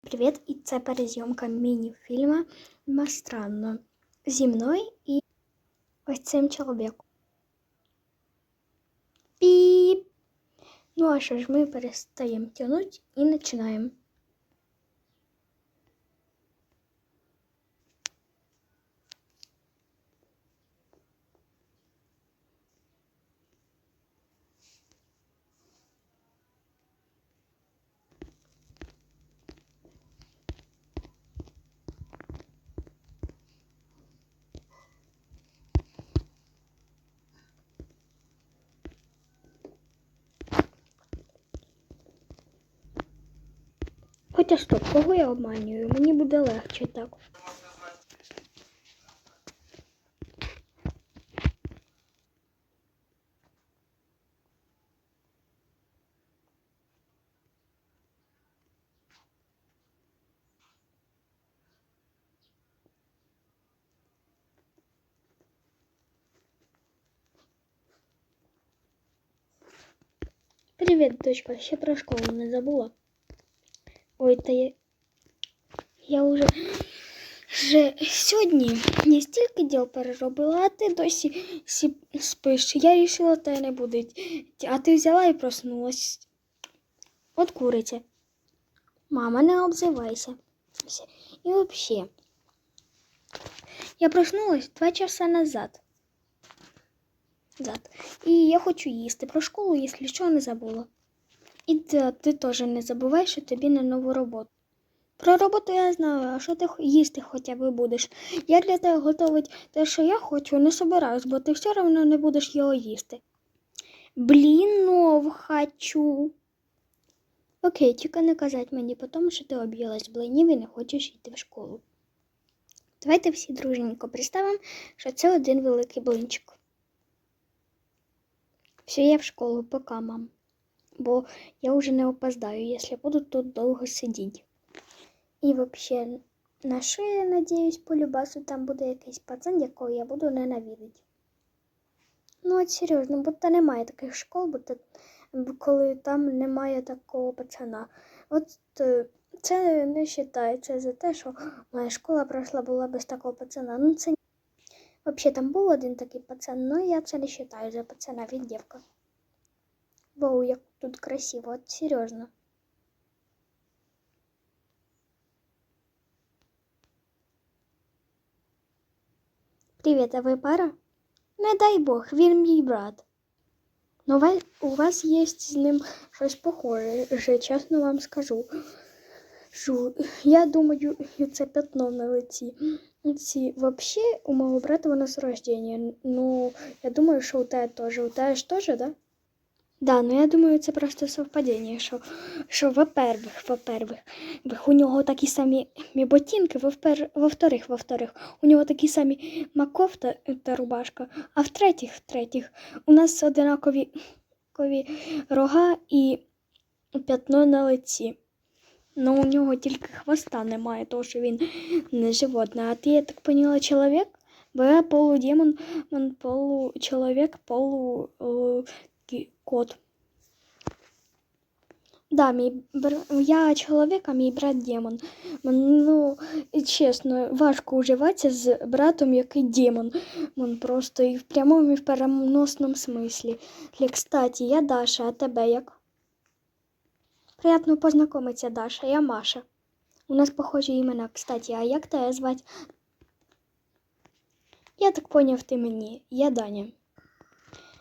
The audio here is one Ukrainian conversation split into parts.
Привіт, і це перезйомка міні-фільму «Странно» зі мною і ось цим чоловіком. Піп! Ну а що ж, ми перестаємо тягнути і починаємо. Хоча стоп, кого я обманюю? Мені буде легче так. Привіт, дочка, ще про школу не забула. Ой, та я. Я уже вже сьогодні не стільки діл переробила, а ти досі сі- спиш. Я рішила, те не буде. А ти взяла і проснулась. От куриця. Мама, не обзивайся. І взагалі. Я проснулась два часа назад. Зад. І я хочу їсти. Про школу, якщо що, не забула. І ти, ти теж не забувай, що тобі на нову роботу. Про роботу я знаю, а що ти їсти хоча б будеш. Я для тебе готувати те, що я хочу, не собираюсь, бо ти все одно не будеш його їсти. Блінов хочу. Окей, тільки не казати мені потім, що ти об'їлась блинів і не хочеш йти в школу. Давайте всі дружненько представимо, що це один великий блинчик. Все, я в школу, пока, мам. Бо я уже не опоздаю, если буду тут долго сидеть. І взагалі, на що надіюсь, по любасу там буде якийсь пацан, якого я буду ненавидіти. Ну, от серйозно, бо та немає таких школ, бо бо коли там немає такого пацана. От е, це не вважається за те, що моя школа пройшла була без такого пацана. Ну, це Взагалі там був один такий пацан, але я це не вважаю за пацана, він дівка. Вау, як тут красиво, от серйозно. Привіт, а ви пара? Не дай Бог, він мій брат. Ну, ви- у вас є з ним щось похоже, вже чесно вам скажу. Що, я думаю, це пятно на лиці. Ці, вообще, у моего брата воно с рождения. Ну, я думаю, що у тебе теж. У тебе ж теж, да? Да, ну я думаю, це просто совпадіння, що, що во-первых, во-первых, у нього такі самі ботинки, во-впер- во-вторых, во-вторых, у нього такі самі маковта та рубашка, а в-третіх, в-третіх, у нас одинакові кові рога і п'ятно на лиці. Ну, у нього тільки хвоста немає, тому що він не животне. А ти, я так поняла, чоловік? Бо я полудемон, он получеловек, полу е, кі- кот. Да, мій бр- я чоловік, а мій брат демон. Ну, чесно, важко уживатися з братом, який демон. Він просто і в прямому, і в переносному смислі. Лі, Кстати, я Даша, а тебе як? Приятно познайомитися, Даша, я Маша. У нас похожі імена, кстати, а як тебе звати? Я так поняв, ти мені. Я Даня.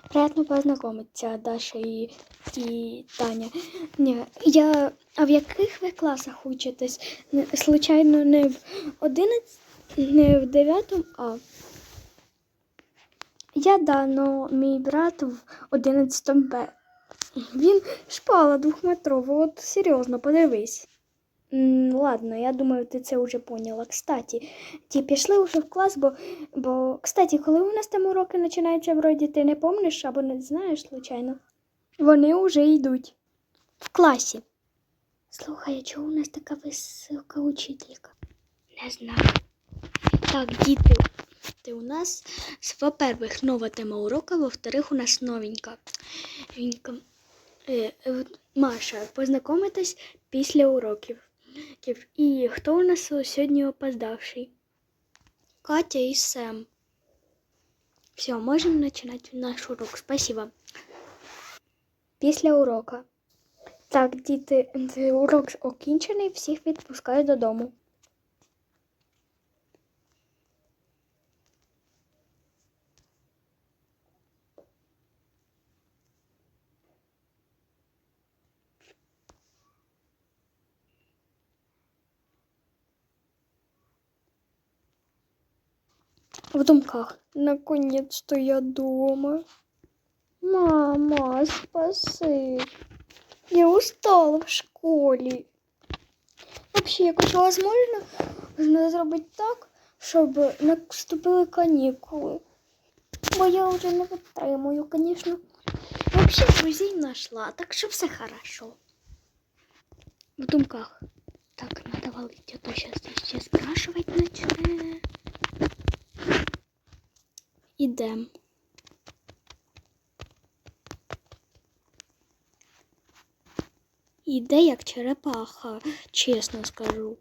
Приятно познайомитися, Даша і, і Таня. Ні, я... А в яких ви класах учитесь? Случайно не в 11, не в 9, а. Я да, но мій брат в 11 Б. Він шпала двохметрова, от серйозно, подивись. Ладно, я думаю, ти це вже поняла. Кстати, ті пішли вже в клас, бо, бо, кстати, коли у нас там уроки починаються, вроді ти не помниш або не знаєш, случайно. Вони вже йдуть в класі. Слухай, а чого у нас така висока учителька? Не знаю. Так, діти, ти у нас, во-первых, нова тема урока, во-вторых, у нас новенька. Новенька. Е, е, Маша, познайомитись після уроків. І хто у нас сьогодні опоздавший? Катя і Сэм. Все, можемо починати наш урок. Спасибо. Після урока. Так, діти, урок окінчений, всіх відпускаю додому. В думках. Наконец-то я дома. Мама, спаси. Я устала в школі. Вообще, якось возможно, можна зробити так, щоб наступили канікули. Бо я вже не витримую, звісно. Вообще друзей знайшла, так що все хорошо. В думках. Так, надо валить, а то сейчас ще спрашивать начне. Ідем. Іде як черепаха, чесно скажу.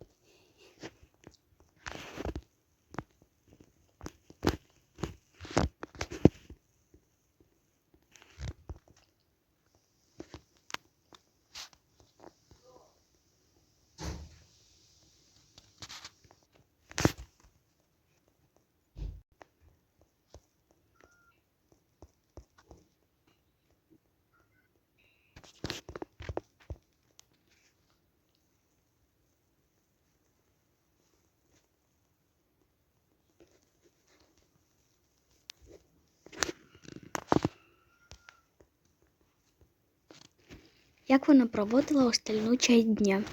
Як вона проводила остальну часть дня?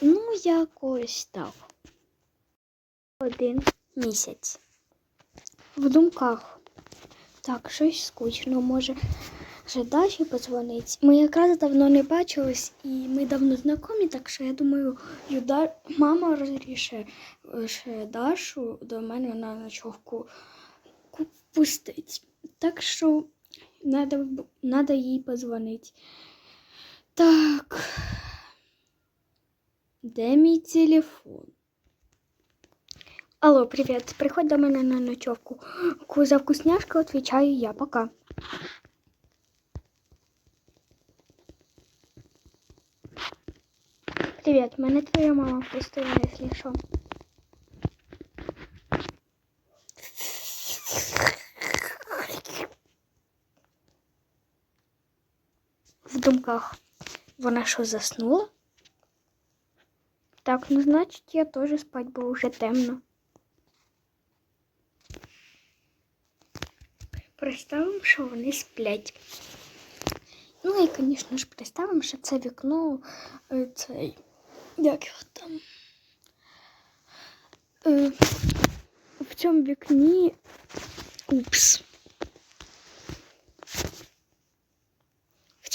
Ну, якось так. Один місяць. В думках. Так, щось скучно, може. Вже Даші подзвонить. Ми якраз давно не бачились і ми давно знайомі, так що я думаю, Юда... мама розрішить ще Дашу до мене на ночовку пустить. Так що надо, надо їй позвонити. Так. Де мій телефон? Алло, привет. Приходь до мене на ночевку. Ку- За вкусняшку отвечаю я. Пока. Привет, мене твоя мама пустила, если що. В. Вона що, заснула? Так, ну значить я теж спать, бо вже темно. Представимо, що вони сплять. Ну і, звісно ж, представимо, що це вікно е, цей. Як його там? Е, в цьому вікні. Упс.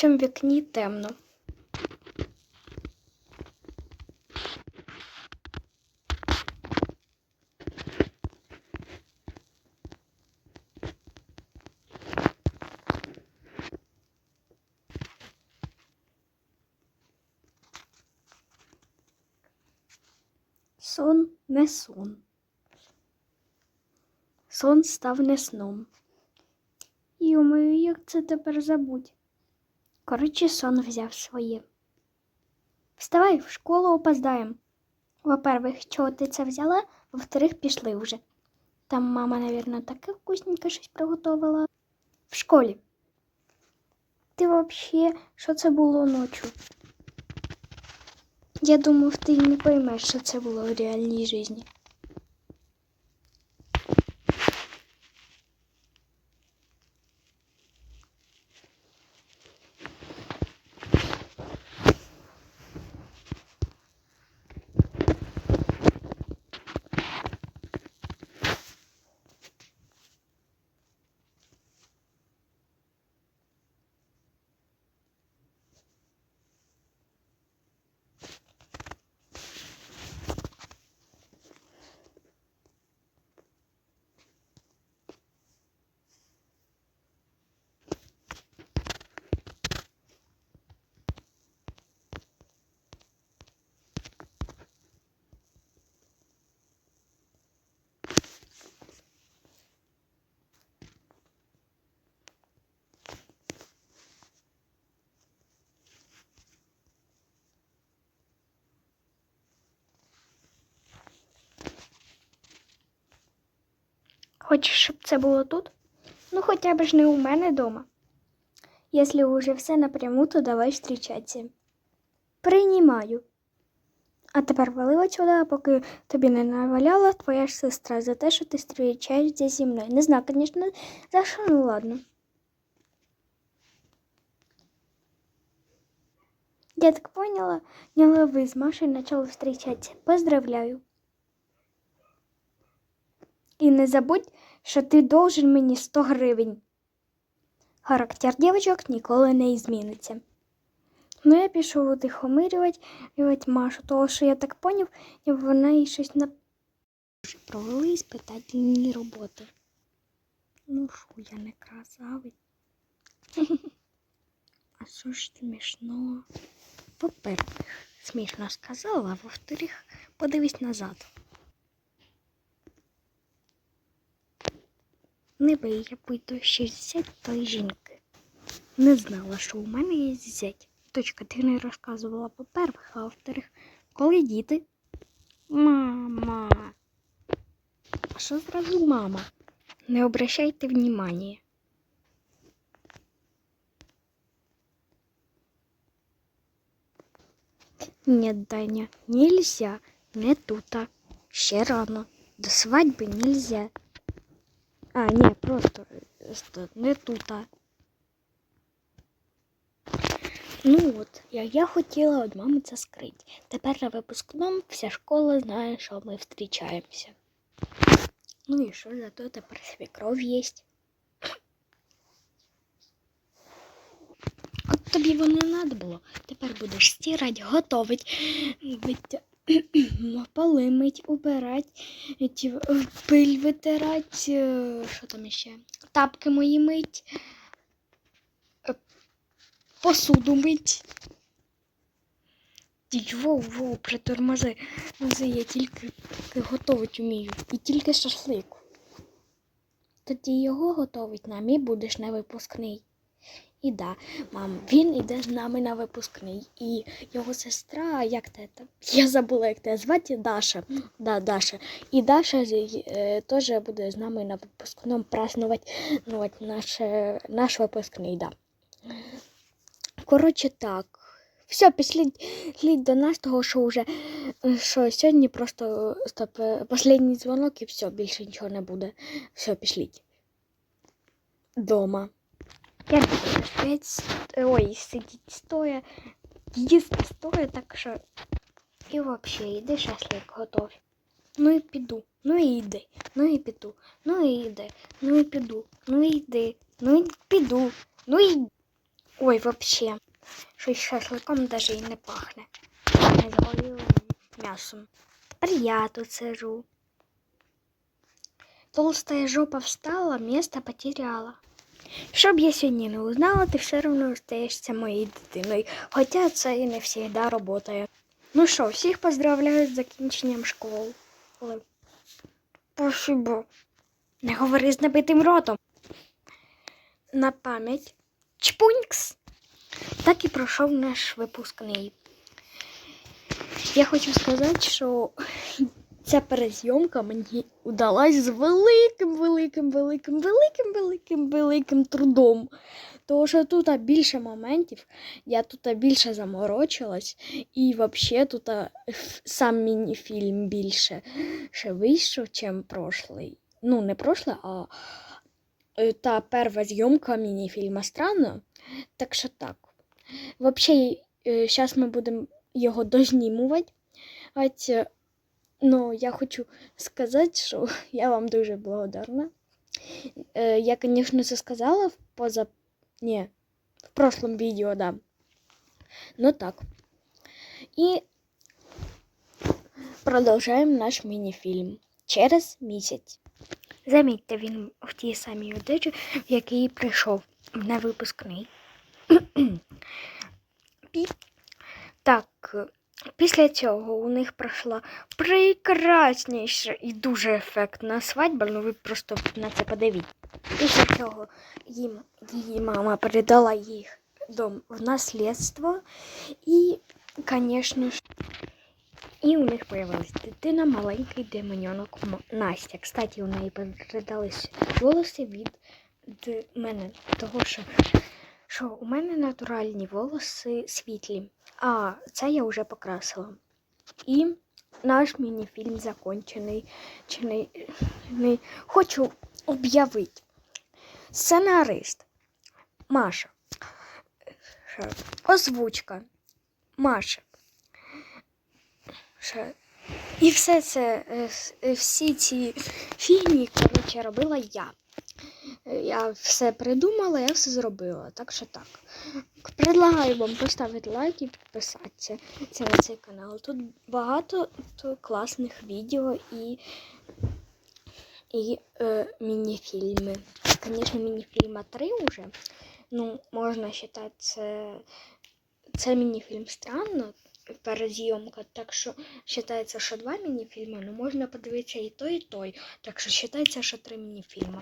Цьому вікні темно. Сон не сон. Сон став не сном. Йомаю, як це тепер забудь? Коротше, сон взяв своє. Вставай, в школу опоздаємо. Во-первых, чого ти це взяла? Во-вторых, пішли вже. Там мама, навірно, таке вкусненьке щось приготувала. В школі. Ти взагалі, що це було ночі? Я думав, ти не поймеш, що це було в реальній житті. Хочеш, щоб це було тут? Ну, хоча б ж не у мене вдома. Якщо уже все напряму, то давай зустрічатися. Приймаю. А тепер вали отсюда, поки тобі не наваляла твоя ж сестра за те, що ти зустрічаєшся зі мною. Не знаю, звісно, за що, ну ладно. Я так поняла, ви з Машей почали зустрічатися. Поздравляю. І не забудь, що ти должен мені 100 гривень. Характер дівчинок ніколи не зміниться. Ну, я пішов утихомирювати Машу, тому що я так поняв, і вона їй щось на провели спитательні роботи. Ну, що я не красавець. А що ж смішно? По-перше, смішно сказала, а во-вторых, подивись назад. Не бий, я пойду ще зять тої жінки. Не знала, що у мене є зять. Точка, ти не розказувала по-перше, а во-вторых, коли діти? Мама. А що зразу мама? Не обращайте внимания. Нет, Даня, нельзя. Не тута. Ще рано. До свадьби нельзя. А, ні, просто е, ст- не тута. Ну от, я, я хотіла від мами це скрити. Тепер на випускному вся школа знає, що ми зустрічаємося. Ну і що, зато тепер свекров є. От тобі воно не треба було. Тепер будеш стирати, готовить, витя... поли мить, убирати, ті, е, пиль витирати, е, що там ще? Тапки мої мить, е, посуду мить. Воу, воу, притормози. Я тільки готувати вмію. І тільки шашлик. Тоді його готовить нам і будеш на випускний. І да, мам, він іде з нами на випускний. І його сестра, як те? Я забула, як те звати Даша. Да, Даша. І Даша е, теж буде з нами на випускному празднувати ну, наш, наш випускний, да. Коротше, так. Все, слід до нас, того, що вже що сьогодні просто стоп, е, останній дзвонок і все, більше нічого не буде. Все, пішліть. Дома. Я буду опять с- ой, сидіть стоя, їсти стоя, так що і взагалі йди шашлик готов. Ну і піду, ну і йди, ну і піду, ну і йди, ну і піду, ну і йди, ну і піду, ну і. Ой, взагалі, щось шашликом даже і не пахне. Не згорілим м'ясом. Тепер я тут сижу. Толстая жопа встала, место потеряла. Що б я сьогодні не узнала, ти все одно остаєшся моєю дитиною, хоча це і не завжди працює. Ну що, всіх поздравляю з закінченням школи. Спасибо. Не говори з набитим ротом. На пам'ять. Чпунькс. Так і пройшов наш випускний. Я хочу сказати, що ця перезйомка мені удалась з великим, великим, великим, великим, великим, великим трудом. Тому що тут більше моментів, я тут більше заморочилась, і взагалі тут сам міні-фільм більше ще вийшов, чим прошлий. Ну, не прошлий, а е, та перша зйомка міні-фільма странно. Так що так. Взагалі, зараз ми будемо його дознімувати. Ну, я хочу сказати, що я вам дуже благодарна. Е, Я, звісно, це сказала в поза... Ні, в прошлом відео, да. Ну так. І продовжуємо наш міні-фільм через місяць. Замітьте, він в тій самій одежі, в якій прийшов на випускний. Пі. Так, Після цього у них пройшла прекрасніша і дуже ефектна свадьба. Ну ви просто на це подивіться. Після цього їм її мама передала їх дом в наслідство. І, звісно ж, І у них появилась дитина, маленький демоньонок Настя. Кстати, у неї передались волоси від мене, того що, що у мене натуральні волоси світлі, а це я вже покрасила. І наш мініфільм закончений. Чи не, не хочу об'явити. Сценарист Маша. Озвучка Маша. І все це, е, всі ці фігні, коротше, робила я. Я все придумала, я все зробила. Так що так. Предлагаю вам поставити лайк і підписатися на цей канал. Тут багато класних відео і, і е, міні-фільми. Звісно, міні-фільма 3 вже. Ну, можна вважати, це, це міні-фільм странно. Перезйомка, так що вважається, що два міні-фільми, але можна подивитися і той, і той. Так що вважається, що три міні-фільми.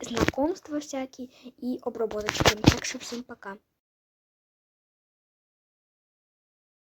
Знакомства всякі і обработочки. Так что всім пока.